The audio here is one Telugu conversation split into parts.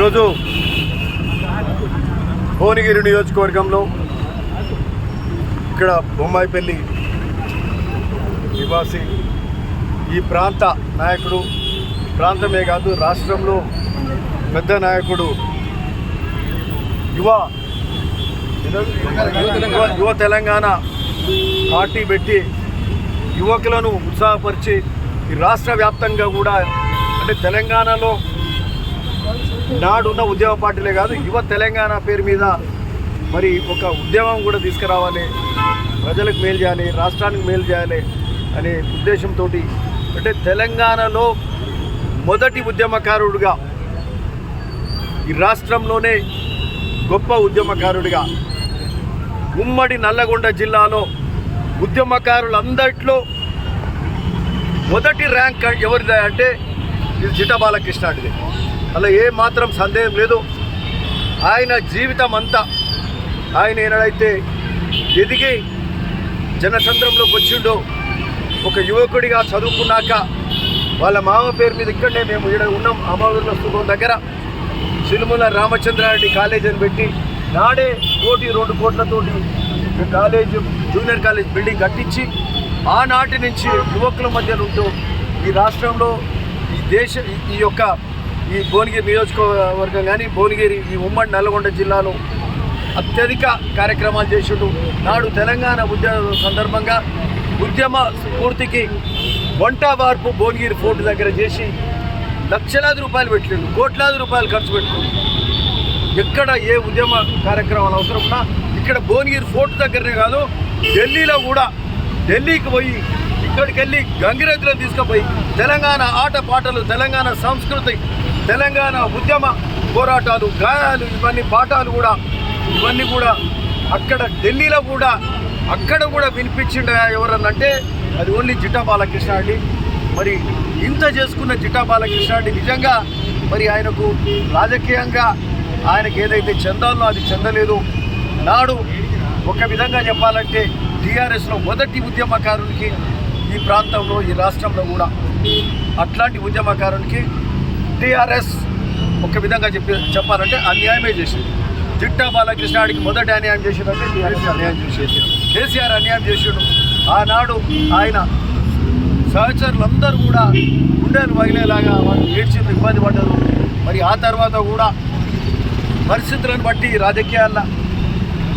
ఈరోజు భువనగిరి నియోజకవర్గంలో ఇక్కడ బొమ్మాయిపల్లి నివాసి ఈ ప్రాంత నాయకుడు ప్రాంతమే కాదు రాష్ట్రంలో పెద్ద నాయకుడు యువ యువ యువ తెలంగాణ పార్టీ పెట్టి యువకులను ఉత్సాహపరిచి ఈ రాష్ట్ర వ్యాప్తంగా కూడా అంటే తెలంగాణలో నాడున్న ఉద్యమ పార్టీలే కాదు యువ తెలంగాణ పేరు మీద మరి ఒక ఉద్యమం కూడా తీసుకురావాలి. ప్రజలకు మేలు చేయాలి రాష్ట్రానికి మేలు చేయాలి అనే ఉద్దేశంతో అంటే తెలంగాణలో మొదటి ఉద్యమకారుడిగా ఈ రాష్ట్రంలోనే గొప్ప ఉద్యమకారుడిగా ఉమ్మడి నల్లగొండ జిల్లాలో ఉద్యమకారులందరిలో మొదటి ర్యాంక్ ఎవరిది అంటే ఇది జిట బాలకృష్ణుడిది. అలా ఏ మాత్రం సందేహం లేదు. ఆయన జీవితం అంతా ఆయన ఏనాడైతే ఎదిగి జనసంద్రంలోకి వచ్చిండో ఒక యువకుడిగా చదువుకున్నాక వాళ్ళ మామ పేరు మీద ఇక్కడనే మేము ఇక్కడ ఉన్నాం అమరవీరుల స్థూపం దగ్గర. సిలుముల రామచంద్రారెడ్డి కాలేజ్ అని పెట్టి నాడే కోటి రెండు కోట్లతోటి కాలేజ్ జూనియర్ కాలేజ్ బిల్డింగ్ కట్టించి ఆనాటి నుంచి యువకుల మధ్య ఉంటూ ఈ రాష్ట్రంలో ఈ దేశ ఈ యొక్క ఈ భువనగిరి నియోజకవర్గం కానీ భువనగిరి ఈ ఉమ్మడి నల్గొండ జిల్లాలో అత్యధిక కార్యక్రమాలు చేసిండు. నాడు తెలంగాణ ఉద్యమ సందర్భంగా ఉద్యమ స్ఫూర్తికి వంట వార్పు భువనగిరి ఫోర్టు దగ్గర చేసి లక్షలాది రూపాయలు పెట్టిండు. కోట్లాది రూపాయలు ఖర్చు పెట్టిండు ఎక్కడ ఏ ఉద్యమ కార్యక్రమాలు అవసరం ఉన్నా ఇక్కడ భువనగిరి ఫోర్ట్ దగ్గరనే కాదు ఢిల్లీలో కూడా. ఢిల్లీకి పోయి ఇక్కడికి వెళ్ళి గంగిరెద్దులో తీసుకుపోయి తెలంగాణ ఆట పాటలు తెలంగాణ సంస్కృతి తెలంగాణ ఉద్యమ పోరాటాలు గాయాలు ఇవన్నీ పాఠాలు కూడా ఇవన్నీ కూడా అక్కడ ఢిల్లీలో కూడా అక్కడ కూడా వినిపించిండ ఎవరన్నంటే అది ఓన్లీ జిట్టా బాలకృష్ణ అండి. మరి ఇంత చేసుకున్న జిట్టా బాలకృష్ణ అండి నిజంగా మరి ఆయనకు రాజకీయంగా ఆయనకి ఏదైతే చెందాలో అది చెందలేదు నాడు ఒక విధంగా చెప్పాలంటే టీఆర్ఎస్లో మొదటి ఉద్యమకారునికి ఈ ప్రాంతంలో ఈ రాష్ట్రంలో కూడా అట్లాంటి ఉద్యమకారునికి టీఆర్ఎస్ ఒక విధంగా చెప్పి చెప్పాలంటే అన్యాయమే చేసింది. జిట్టా బాలకృష్ణాడికి మొదటి అన్యాయం చేసిందంటే టీఆర్ఎస్ అన్యాయం చేసేది. కేసీఆర్ అన్యాయం చేసాడు. ఆనాడు ఆయన సహచరులందరూ కూడా గుండెలు వగిలేలాగా వాళ్ళు ఏడ్చింది ఇబ్బంది పడ్డారు. మరి ఆ తర్వాత కూడా పరిస్థితులను బట్టి రాజకీయాల్లో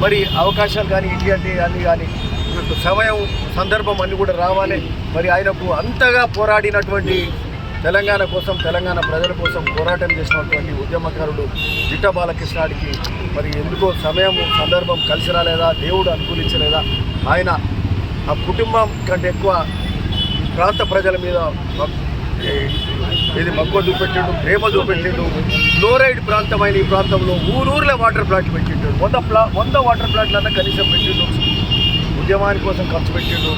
మరి అవకాశాలు కానీ ఇటువంటి అన్ని కానీ సమయం సందర్భం అన్నీ కూడా రావాలి. మరి ఆయనకు అంతగా పోరాడినటువంటి తెలంగాణ కోసం తెలంగాణ ప్రజల కోసం పోరాటం చేసినటువంటి ఉద్యమకారుడు జిట్ట బాలకృష్ణాడికి మరి ఎందుకో సమయం సందర్భం కలిసి రాలేదా? దేవుడు అనుకూలించలేదా? ఆయన ఆ కుటుంబం కంటే ఎక్కువ ప్రాంత ప్రజల మీద ఇది మక్కువ చూపెట్టిండు ప్రేమ చూపెట్టిండు. ఫ్లోరైడ్ ప్రాంతమైన ఈ ప్రాంతంలో ఊరూరులో వాటర్ ప్లాంట్ పెట్టిండు. వంద ప్లా వంద వాటర్ ప్లాంట్లన్నా కనీసం పెట్టిండు. ఉద్యమాని కోసం ఖర్చు పెట్టిండు.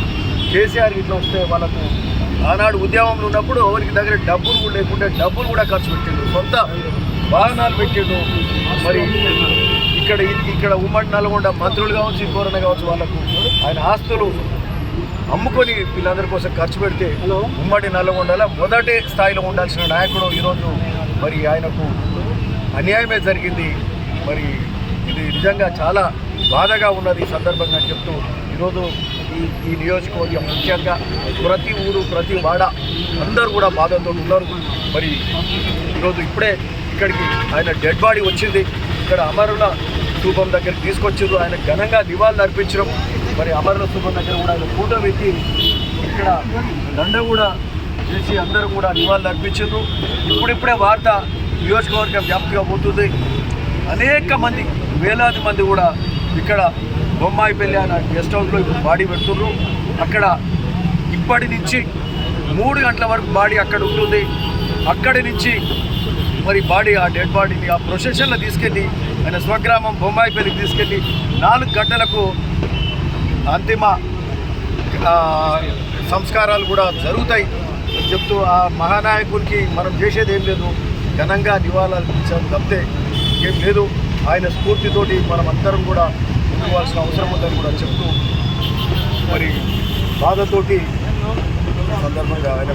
కేసీఆర్ ఇట్లా వస్తే వాళ్ళకు ఆనాడు ఉద్యమంలో ఉన్నప్పుడు ఎవరికి దగ్గర డబ్బులు కూడా లేకుంటే డబ్బులు కూడా ఖర్చు పెట్టిండు. సొంత వాహనాలు పెట్టిండు. మరి ఇక్కడ ఇక్కడ ఉమ్మడి నల్గొండ మంత్రులు కావచ్చు ఇంకోరన్న కావచ్చు వాళ్ళకు ఆయన ఆస్తులు అమ్ముకొని వీళ్ళందరి కోసం ఖర్చు పెడితే ఉమ్మడి నల్లగొండలో మొదటి స్థాయిలో ఉండాల్సిన నాయకుడు ఈరోజు మరి ఆయనకు అన్యాయమే జరిగింది. మరి ఇది నిజంగా చాలా బాధగా ఉన్నది ఈ సందర్భంగా చెప్తూ ఈరోజు ఈ ఈ నియోజకవర్గం ముఖ్యంగా ప్రతి ఊరు ప్రతి వాడ అందరూ కూడా బాధతో ఉన్నారు. మరి ఈరోజు ఇప్పుడే ఇక్కడికి ఆయన డెడ్ బాడీ వచ్చింది. ఇక్కడ అమరుల స్థూపం దగ్గరికి తీసుకొచ్చారు ఆయన ఘనంగా నివాళులు అర్పించడం మరి అమరుల స్థూపం దగ్గర కూడా ఆయన ఫోటో పెట్టి ఇక్కడ దండ కూడా చేసి అందరూ కూడా నివాళులు అర్పించారు ఇప్పుడిప్పుడే వార్త నియోజకవర్గం వ్యాప్తిగా పోతుంది. అనేక మంది వేలాది మంది కూడా ఇక్కడ బొమ్మాయిపల్లి అనే గెస్ట్ హౌస్లో ఇప్పుడు బాడీ పెడుతున్నారు అక్కడ ఇప్పటి నుంచి మూడు గంటల వరకు బాడీ అక్కడ ఉంటుంది. అక్కడి నుంచి మరి బాడీ ఆ డెడ్ బాడీని ఆ ప్రొసెషన్లో తీసుకెళ్ళి ఆయన స్వగ్రామం బొమ్మాయిపల్లికి తీసుకెళ్ళి నాలుగు గంటలకు అంతిమ సంస్కారాలు కూడా జరుగుతాయి చెప్తూ ఆ మహానాయకునికి మనం చేసేది ఏం లేదు. ఘనంగా నివాళులు ఇచ్చాం తప్పితే ఏం లేదు. ఆయన స్ఫూర్తితోటి మనం అందరం కూడా ఉండాల్సిన అవసరం ఉందని కూడా చెప్తూ మరి బాధతోటి సందర్భంగా ఆయన